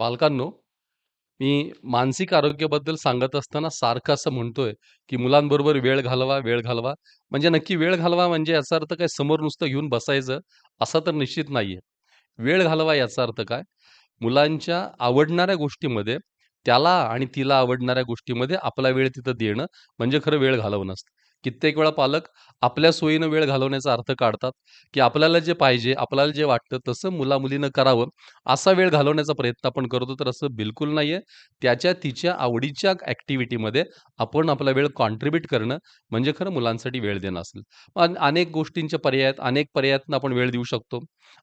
पालकांनो, मी मानसिक आरोग्याबद्दल सांगत असताना सारखं असं म्हणतोय, की मुलांबरोबर वेळ घालवा, वेळ घालवा. म्हणजे नक्की वेळ घालवा म्हणजे याचा अर्थ काय समोर नुसतं घेऊन बसायचं, असं तर निश्चित नाहीये. वेळ घालवा याचा अर्थ काय? मुलांच्या आवडणाऱ्या गोष्टीमध्ये, त्याला आणि तिला आवडणाऱ्या गोष्टीमध्ये आपला वेळ तिथं देणं, म्हणजे खरं वेळ घालवणं असतं. कित्येक वेळा पालक आपल्या सोयीनं वेळ घालवण्याचा अर्थ काढतात, की आपल्याला जे पाहिजे, आपल्याला जे वाटतं तसं मुला-मुलीनं करावं, असा वेळ घालवण्याचा प्रयत्न आपण करतो. तर असं बिलकुल नाही आहे त्याच्या तिच्या आवडीच्या ॲक्टिव्हिटीमध्ये आपण आपला वेळ कॉन्ट्रीब्यूट करणं, म्हणजे खरं मुलांसाठी वेळ देणं असेल. पण अनेक गोष्टींचे पर्याय आहेत. अनेक पर्यायातनं आपण वेळ देऊ शकतो.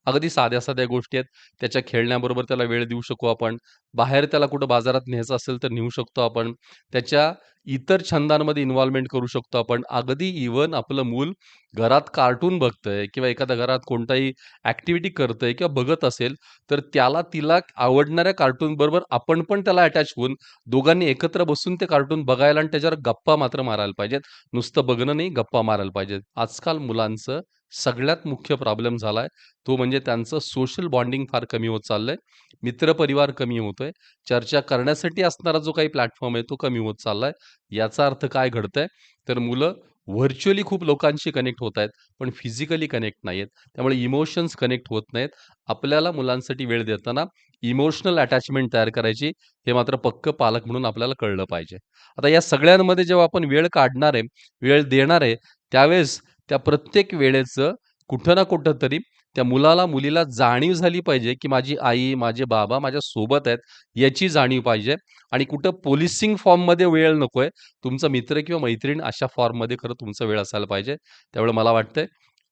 अगदी साध्या-साध्या गोष्टी आहेत. त्याच्या खेळण्याबरोबर त्याला वेळ देऊ शकू आपण. बाहेर त्याला कुठं बाजारात न्यायचं असेल तर नेऊ शकतो आपण. त्याच्या इतर छंदांमध्ये इन्व्हॉल्वमेंट करू शकतो आपण. अगदी इव्हन आपलं मूल घरात कार्टून बघतंय किंवा एखाद्या घरात कोणताही ॲक्टिव्हिटी करतंय किंवा बघत असेल, तर त्याला तिला आवडणाऱ्या कार्टून बरोबर आपण पण त्याला अटॅच होऊन दोघांनी एकत्र बसून ते कार्टून बघायला आणि त्याच्यावर गप्पा मात्र मारायला पाहिजेत. नुसतं बघणं नाही, गप्पा मारायला पाहिजेत. आजकाल मुलांचं सगळ्यात मुख्य प्रॉब्लेम झाला आहे तो म्हणजे त्यांचं सोशल बॉन्डिंग फार कमी होत चाललं आहे मित्रपरिवार कमी होतोय. चर्चा करण्यासाठी असणारा जो काही प्लॅटफॉर्म आहे, तो कमी होत चालला आहे याचा अर्थ काय घडतंय? तर मुलं व्हर्च्युअली खूप लोकांशी कनेक्ट होत आहेत, पण फिजिकली कनेक्ट नाही आहेत त्यामुळे इमोशन्स कनेक्ट होत नाहीत. आपल्याला मुलांसाठी वेळ देताना इमोशनल अटॅचमेंट तयार करायची, हे मात्र पक्क पालक म्हणून आपल्याला कळलं पाहिजे. आता या सगळ्यांमध्ये जेव्हा आपण वेळ काढणार आहे, वेळ देणार आहे, त्यावेळेस त्या प्रत्येक वेळेचं कुठं ना कुठं तरी त्या मुलाला, मुलीला जाणीव झाली पाहिजे, की माझी आई, माझे बाबा माझ्या सोबत आहेत, याची जाणीव पाहिजे आणि कुठं पोलिसिंग फॉर्ममध्ये वेळ नकोय. तुमचा मित्र किंवा मैत्रीण अशा फॉर्ममध्ये खरं तुमचा वेळ असायला पाहिजे. त्यामुळे मला वाटतंय,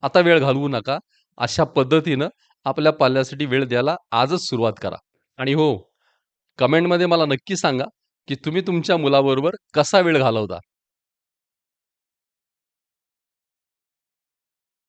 आता वेळ घालवू नका. अशा पद्धतीनं आपल्या पाल्यासाठी वेळ द्यायला आजच सुरुवात करा. आणि हो, कमेंटमध्ये मला नक्की सांगा, की तुम्ही तुमच्या मुलाबरोबर कसा वेळ घालवता?